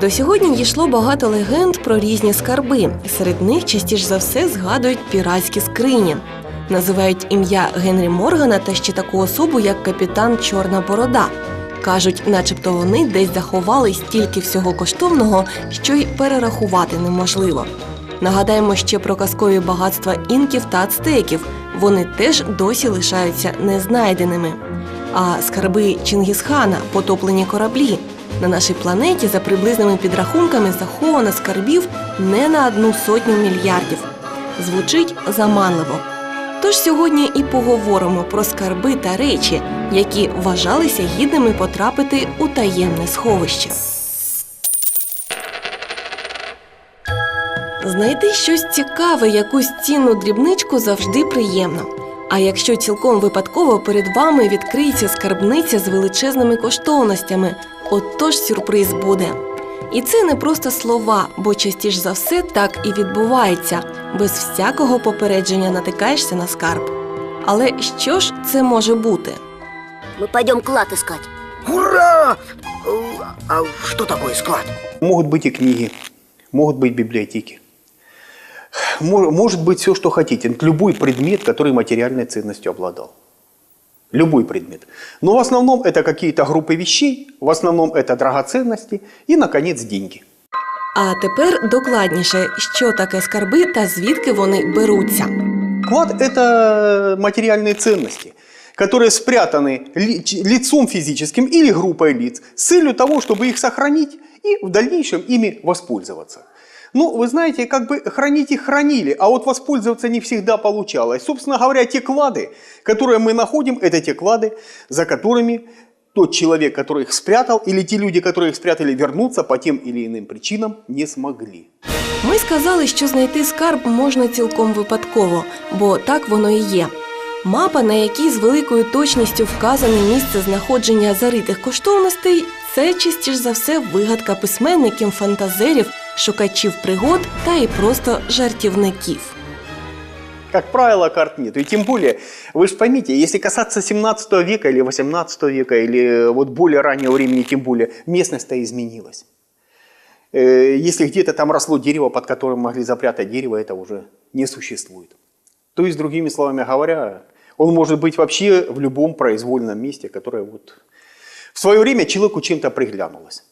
До сьогодні дійшло багато легенд про різні скарби. Серед них частіше за все згадують піратські скрині. Називають ім'я Генрі Моргана та ще таку особу, як капітан Чорна Борода. Кажуть, начебто вони десь заховали стільки всього коштовного, що й перерахувати неможливо. Нагадаємо ще про казкові багатства інків та ацтеків. Вони теж досі лишаються незнайденими. А скарби Чингісхана, потоплені кораблі. На нашій планеті за приблизними підрахунками заховано скарбів не на одну сотню мільярдів. Звучить заманливо. Тож сьогодні і поговоримо про скарби та речі, які вважалися гідними потрапити у таємне сховище. Знайти щось цікаве, якусь цінну дрібничку завжди приємно. А якщо цілком випадково перед вами відкриється скарбниця з величезними коштовностями, отож сюрприз буде. І це не просто слова, бо частіше за все так і відбувається. Без всякого попередження натикаєшся на скарб. Але що ж це може бути? Мы пойдем клад искать. Ура! Э, А что такое склад? Могут быть и книги, могут быть библиотеки. Мо- Может быть все, что хотите. Любой предмет, который материальной ценностью обладал. Любой предмет. Но в основном это какие-то группы вещей, в основном это драгоценности и, наконец, деньги. А тепер докладніше, що таке скарби та звідки вони беруться. Клад – это материальные ценности, которые спрятаны ли- ч- лицом физическим или группой лиц с целью того, чтобы их сохранить и в дальнейшем ими воспользоваться. Ну, вы знаете, как бы хранить их хранили, а вот воспользоваться не всегда получалось. Собственно говоря, те клады, которые мы находим, это те клады, за которыми тот человек, который их спрятал, или те люди, которые их спрятали, вернуться по тем или иным причинам не смогли. Ми сказали, що знайти скарб можна цілком випадково, бо так воно і є. Мапа, на якій з великою точністю вказане місце знаходження заритих коштовностей, це частіше за все вигадка письменників, фантазерів, шукачів пригод та і просто жартівників. Как правило, карт нет. И тем более, вы же поймите, если касаться 17 века или 18 века, или вот более раннего времени, тем более, местность-то изменилась. Э, Если где-то там росло дерево, под которым могли запрятать дерево, это уже не существует. То есть, другими словами говоря, он может быть вообще в любом произвольном месте, которое вот в свое время человеку чем-то приглянулось.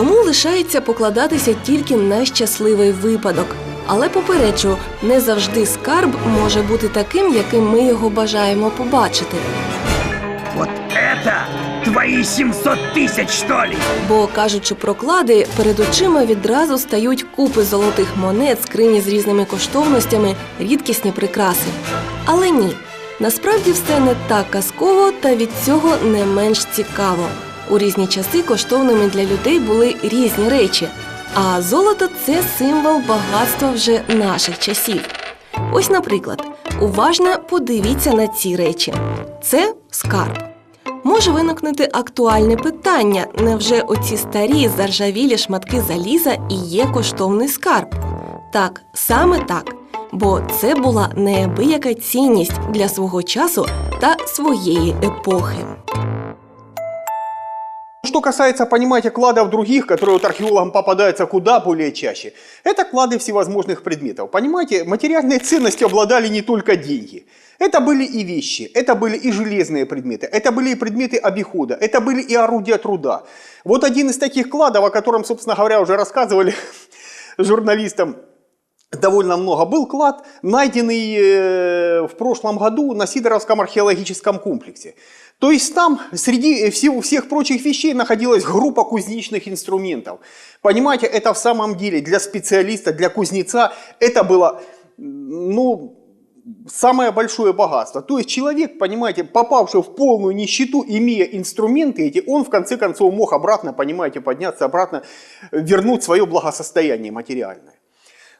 Тому лишається покладатися тільки на щасливий випадок. Але попереджу, не завжди скарб може бути таким, яким ми його бажаємо побачити. Вот это твои 700 тысяч, что ли? Бо кажучи про клади, перед очима відразу стають купи золотих монет, скрині з різними коштовностями, рідкісні прикраси. Але ні, насправді все не так казково та від цього не менш цікаво. У різні часи коштовними для людей були різні речі. А золото це символ багатства вже наших часів. Ось, наприклад, уважно подивіться на ці речі: це скарб. Може виникнути актуальне питання: невже оці старі заржавілі шматки заліза і є коштовний скарб? Так, саме так. Бо це була неабияка цінність для свого часу та своєї епохи. Что касается, понимаете, кладов других, которые вот археологам попадаются куда более чаще, это клады всевозможных предметов. Понимаете, материальной ценностью обладали не только деньги. Это были и вещи, это были и железные предметы, это были и предметы обихода, это были и орудия труда. Вот один из таких кладов, о котором, собственно говоря, уже рассказывали журналистам, довольно много. Был клад, найденный э, в прошлом году на Сидоровском археологическом комплексе. То есть там среди всего, всех прочих вещей находилась группа кузнечных инструментов. Понимаете, это в самом деле для специалиста, для кузнеца, это было, ну, самое большое богатство. То есть человек, понимаете, попавший в полную нищету, имея инструменты эти, он в конце концов мог обратно, понимаете, подняться обратно, э, вернуть свое благосостояние материальное.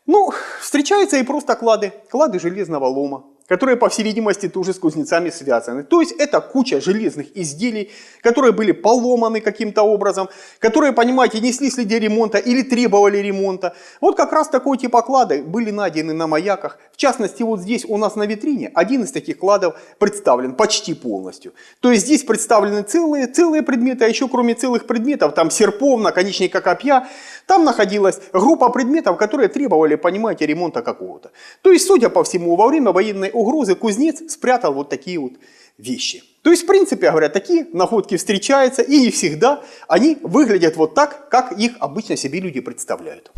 Ну, встречаются и просто клады. Клады железного лома, которые, по всей видимости, тоже с кузнецами связаны. То есть это куча железных изделий, которые были поломаны каким-то образом, которые, понимаете, несли следы ремонта или требовали ремонта. Вот как раз такой тип оклады были найдены на маяках. В частности, вот здесь у нас на витрине один из таких кладов представлен почти полностью. То есть здесь представлены целые, целые предметы, а еще кроме целых предметов, там серпов, наконечника копья, там находилась группа предметов, которые требовали, понимаете, ремонта какого-то. То есть, судя по всему, во время военной угрозы кузнец спрятал вот такие вот вещи. То есть, в принципе, говоря, такие находки встречаются, и не всегда они выглядят вот так, как их обычно себе люди представляют.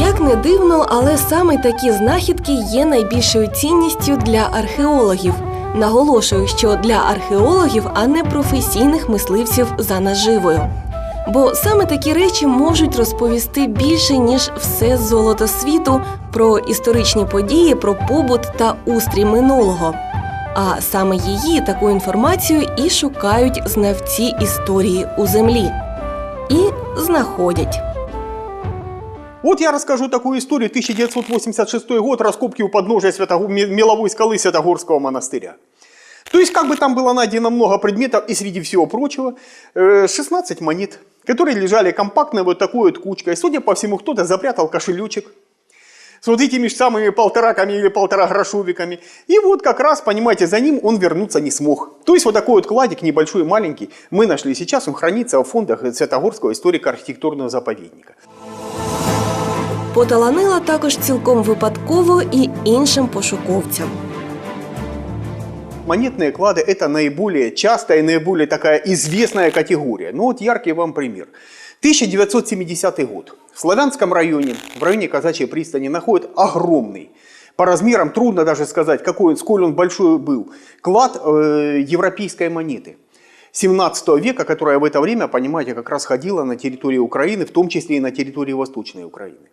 Як не дивно, але саме такі знахідки є найбільшою цінністю для археологів. Наголошую, що для археологів, а не професійних мисливців за наживою. Бо саме такі речі можуть розповісти більше, ніж все золото світу про історичні події, про побут та устрій минулого. А саме її таку інформацію і шукають знавці історії у землі. І знаходять. Вот я расскажу такую историю. 1986 год, раскопки у подножия Святого... Ме- меловой скалы Святогорского монастыря. То есть, как бы там было найдено много предметов, и среди всего прочего, э, 16 монет, которые лежали компактно вот такой вот кучкой. Судя по всему, кто-то запрятал кошелечек с вот этими ж самыми полтораками или полтора грошовиками. И вот как раз, понимаете, за ним он вернуться не смог. То есть вот такой вот кладик небольшой, маленький, мы нашли сейчас, он хранится в фондах Святогорского историко-архитектурного заповедника. Поталанила також цілком випадково і іншим пошуковцям. Монетные клады – это наиболее частая и наиболее такая известная категория. Ну вот яркий вам пример. 1970 год. В Славянском районе, в районе Казачьей пристани, находят огромный, по размерам трудно даже сказать, какой сколь он большой был, клад э, европейской монеты. 17 века, которая в это время, понимаете, как раз ходила на территории Украины, в том числе и на территории Восточной Украины.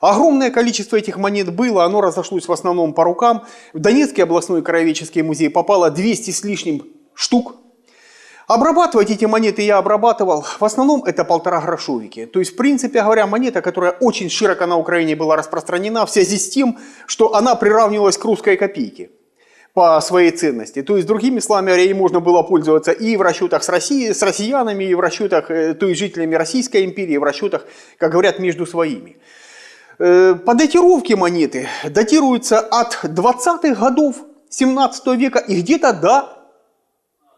Огромное количество этих монет было, оно разошлось в основном по рукам. В Донецкий областной краеведческий музей попало 200 с лишним штук. Обрабатывать эти монеты я обрабатывал. В основном это полтора грошовики. То есть, в принципе говоря, монета, которая очень широко на Украине была распространена в связи с тем, что она приравнивалась к русской копейке по своей ценности. То есть, другими словами говоря, ей можно было пользоваться и в расчетах с, Россией, с россиянами, и в расчетах, э, то есть жителями Российской империи, и в расчетах, как говорят, между своими. Э, По датировке монеты датируются от 20-х годов 17 века и где-то до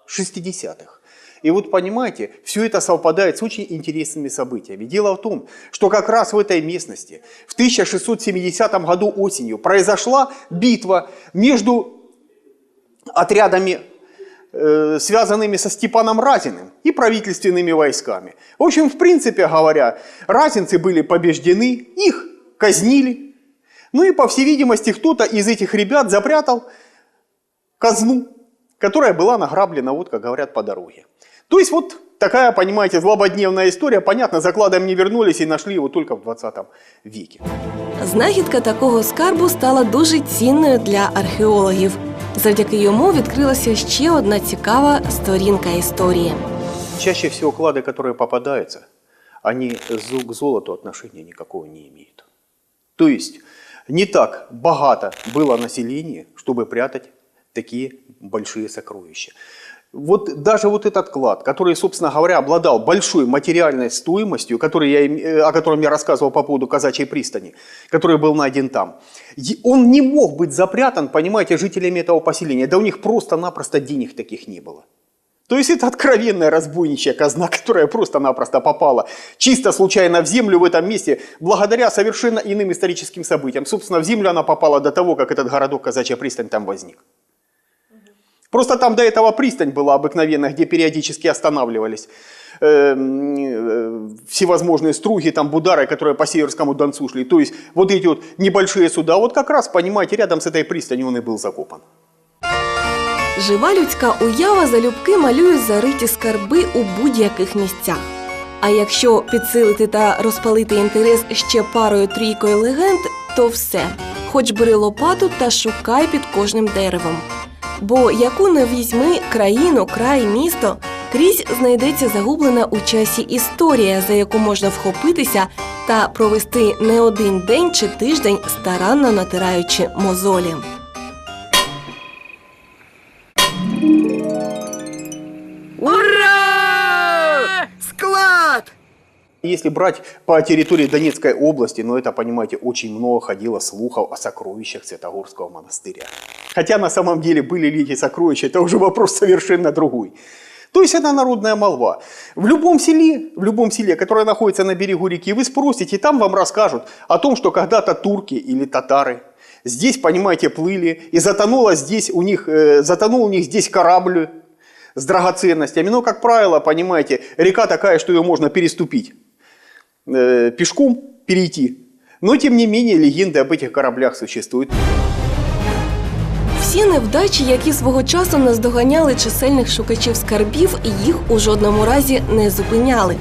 60-х. И вот понимаете, все это совпадает с очень интересными событиями. Дело в том, что как раз в этой местности в 1670 году осенью произошла битва между отрядами, э, связанными со Степаном Разиным и правительственными войсками. В общем, в принципе говоря, разинцы были побеждены, их казнили. Ну и, по всей видимости, кто-то из этих ребят запрятал казну, которая была награблена, вот как говорят, по дороге. То есть вот такая, понимаете, злободневная история. Понятно, закладом не вернулись и нашли его только в 20 веке. Знахідка такого скарбу стала дуже цінною для археологів. Завдяки йому відкрилася ще одна цікава сторінка історії. Чаще всего клады, которые попадаются, они з- к золоту отношения никакого не имеют. То есть не так богато было население, чтобы прятать такие большие сокровища. Вот даже вот этот клад, который, собственно говоря, обладал большой материальной стоимостью, который я, э, о котором я рассказывал по поводу казачьей пристани, который был найден там, он не мог быть запрятан, понимаете, жителями этого поселения. Да у них просто-напросто денег таких не было. То есть это откровенная разбойничья казна, которая просто-напросто попала чисто случайно в землю в этом месте, благодаря совершенно иным историческим событиям. Собственно, в землю она попала до того, как этот городок Казачья пристань там возник. Просто там до этого пристань была обыкновенная, где периодически останавливались э, э, всевозможные струги, там будары, которые по Северскому Донцу шли. То есть вот эти вот небольшие суда, вот как раз, понимаете, рядом с этой пристанью он и был закопан. Жива людська уява залюбки малює зариті скарби у будь-яких місцях. А якщо підсилити та розпалити інтерес ще парою трійкою легенд, то все. Хоч бери лопату та шукай під кожним деревом. Бо яку не візьми країну, край, місто, крізь знайдеться загублена у часі історія, за яку можна вхопитися та провести не один день чи тиждень, старанно натираючи мозолі. Если брать по территории Донецкой области, ну это, понимаете, очень много ходило слухов о сокровищах Святогорского монастыря. Хотя на самом деле были ли эти сокровища, это уже вопрос совершенно другой. То есть это народная молва. В любом селе, в любом селе, которое находится на берегу реки, вы спросите, там вам расскажут о том, что когда-то турки или татары здесь, понимаете, плыли, и затонуло здесь у них, э, затонул у них здесь корабль с драгоценностями. Но, как правило, понимаете, река такая, что ее можно переступить э, пешком перейти. Но, тем не менее, легенды об этих кораблях существуют. Всі невдачі, які свого часу наздоганяли чисельних шукачів скарбів, їх у жодному разі не зупиняли.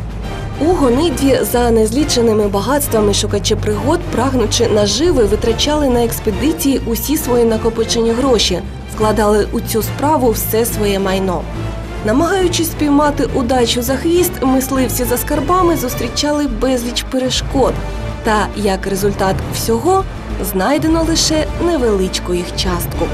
У гонитві за незліченими багатствами шукачі пригод, прагнучи наживи, витрачали на експедиції усі свої накопичені гроші, вкладали у цю справу все своє майно. Намагаючись спіймати удачу за хвіст, мисливці за скарбами зустрічали безліч перешкод. Та як результат всього знайдено лише невеличку їх частку.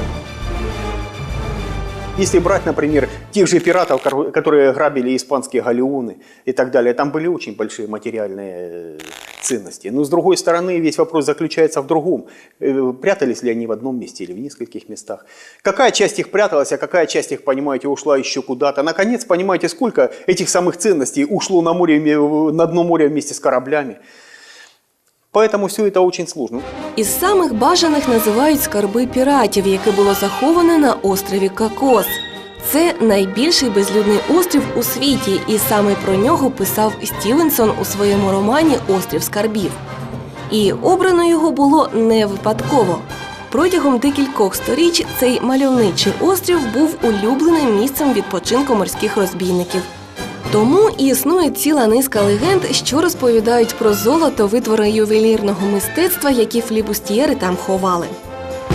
Если брать, например, тех же пиратов, которые грабили испанские галеоны и так далее, там были очень большие материальные э, ценности. Но с другой стороны, весь вопрос заключается в другом. Э, Прятались ли они в одном месте или в нескольких местах? Какая часть их пряталась, а какая часть их, понимаете, ушла еще куда-то? Наконец, понимаете, сколько этих самых ценностей ушло на, море, на дно моря вместе с кораблями? Поэтому все это очень сложно. Із самих бажаних називають скарби піратів, яке було заховане на острові Кокос. Це найбільший безлюдний острів у світі, і саме про нього писав Стівенсон у своєму романі Острів скарбів. І обрано його було не випадково. Протягом декількох сторіч цей мальовничий острів був улюбленим місцем відпочинку морських розбійників. Тому і існує ціла низка легенд, що розповідають про золото витвори ювелірного мистецтва, які флібустьєри там ховали.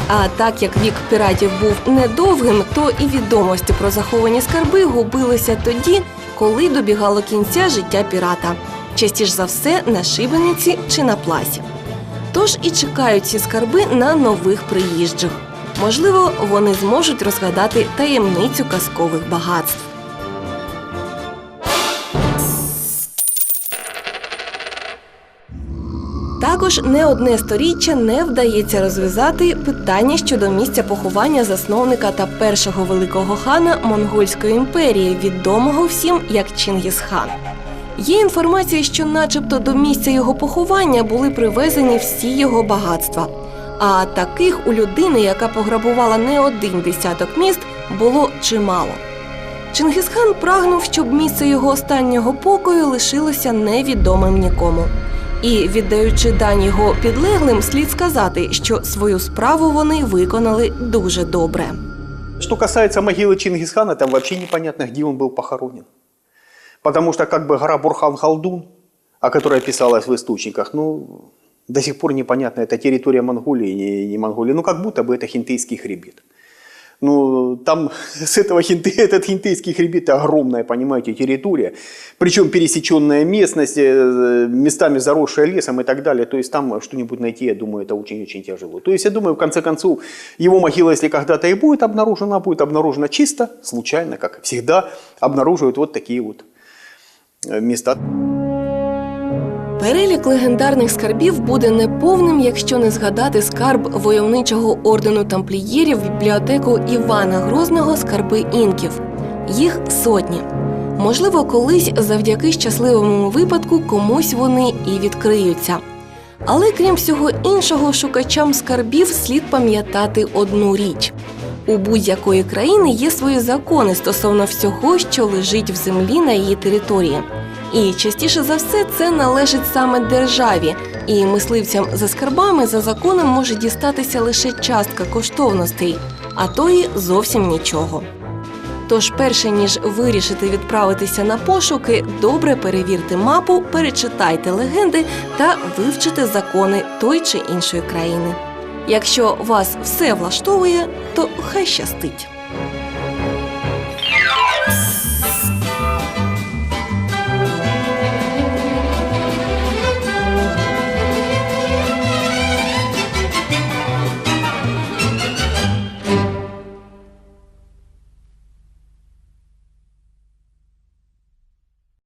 А так як вік піратів був недовгим, то і відомості про заховані скарби губилися тоді, коли добігало кінця життя пірата. Частіше за все на шибениці чи на пласі. Тож і чекають ці скарби на нових приїжджих. Можливо, вони зможуть розгадати таємницю казкових багатств. Також не одне сторіччя не вдається розв'язати питання щодо місця поховання засновника та першого великого хана Монгольської імперії, відомого всім як Чингісхан. Є інформація, що, начебто, до місця його поховання були привезені всі його багатства. А таких у людини, яка пограбувала не один десяток міст, було чимало. Чингисхан прагнув, щоб місце його останнього покою лишилося невідомим нікому. І віддаючи дань його підлеглим, слід сказати, що свою справу вони виконали дуже добре. Что касается могилы Чингисхана, там вообще непонятно, где он был похоронен. Потому что как бы гора Бурхан-Халдун, о которой писалось в источниках, ну, до сих пор непонятно, это территория Монголии, не, не Монголия. Ну, как будто бы это хинтейский хребет. Ну, там с этого хинты, этот хинтейский хребет огромная, понимаете, территория. Причем пересеченная местность, э, местами заросшая лесом и так далее. То есть там что-нибудь найти, я думаю, это очень-очень тяжело. То есть я думаю, в конце концов, его могила, если когда-то и будет обнаружена, будет обнаружена чисто, случайно, как всегда, обнаруживают вот такие вот э, места. Перелік легендарних скарбів буде неповним, якщо не згадати скарб войовничого ордену тамплієрів бібліотеку Івана Грозного скарби інків. Їх сотні. Можливо, колись завдяки щасливому випадку комусь вони і відкриються. Але крім всього іншого, шукачам скарбів слід пам'ятати одну річ: у будь-якої країни є свої закони стосовно всього, що лежить в землі на її території. І частіше за все це належить саме державі, і мисливцям за скарбами за законом може дістатися лише частка коштовностей, а то й зовсім нічого. Тож, перше ніж вирішити відправитися на пошуки, добре перевірте мапу, перечитайте легенди та вивчите закони той чи іншої країни. Якщо вас все влаштовує, то хай щастить.